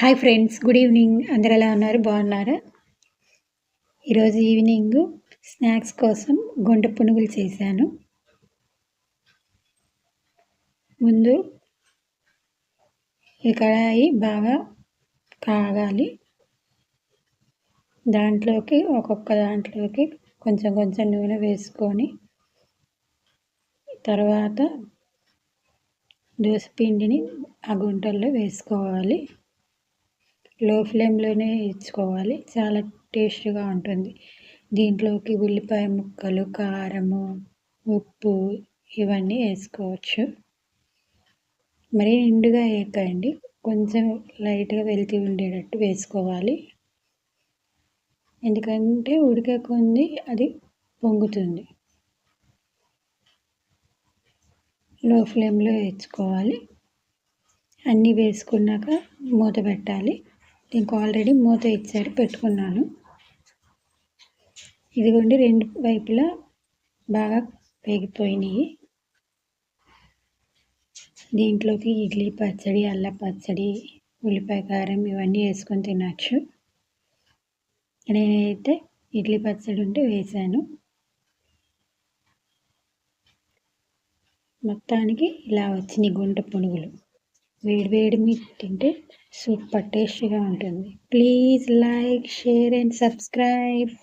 Hi friends good evening అందరు ఎలా ఉన్నారు? బాగున్నారా? ఈరోజు ఈవినింగ్ స్నాక్స్ కోసం గుంట పునుగులు చేశాను. ముందు ఈ కడాయి బాగా కాగాలి. దాంట్లోకి ఒక్కొక్క దాంట్లోకి కొంచెం కొంచెం నూనె వేసుకొని తర్వాత పిండిని ఆ గుంటల్లో వేసుకోవాలి. లో ఫ్లేమ్లోనే ఇచ్చుకోవాలి చాలా టేస్ట్గా ఉంటుంది. దీంట్లోకి ఉల్లిపాయ ముక్కలు కారము ఉప్పు ఇవన్నీ వేసుకోవచ్చు. మరీ నిండుగా వేయకండి. కొంచెం లైట్గా వెళ్తూ ఉండేటట్టు వేసుకోవాలి. ఎందుకంటే ఉడికే కొంది అది పొంగుతుంది. లో ఫ్లేమ్లో వేసుకోవాలి. అన్నీ వేసుకున్నాక మూత పెట్టాలి. దీనికి ఆల్రెడీ మూత ఇచ్చారు పెట్టుకున్నాను. ఇదిగోండి రెండు వైపులా బాగా వేగిపోయినాయి. దీంట్లోకి ఇడ్లీ పచ్చడి అల్ల పచ్చడి ఉల్లిపాయ కారం ఇవన్నీ వేసుకొని తినచ్చు. నేనైతే ఇడ్లీ పచ్చడి ఉంటే వేసాను. మొత్తానికి ఇలా వచ్చినాయి గుంట పునుగులు. వేడి వేడి మీద తింటే సూపర్ టేస్టీగా ఉంటుంది. Please like share and subscribe.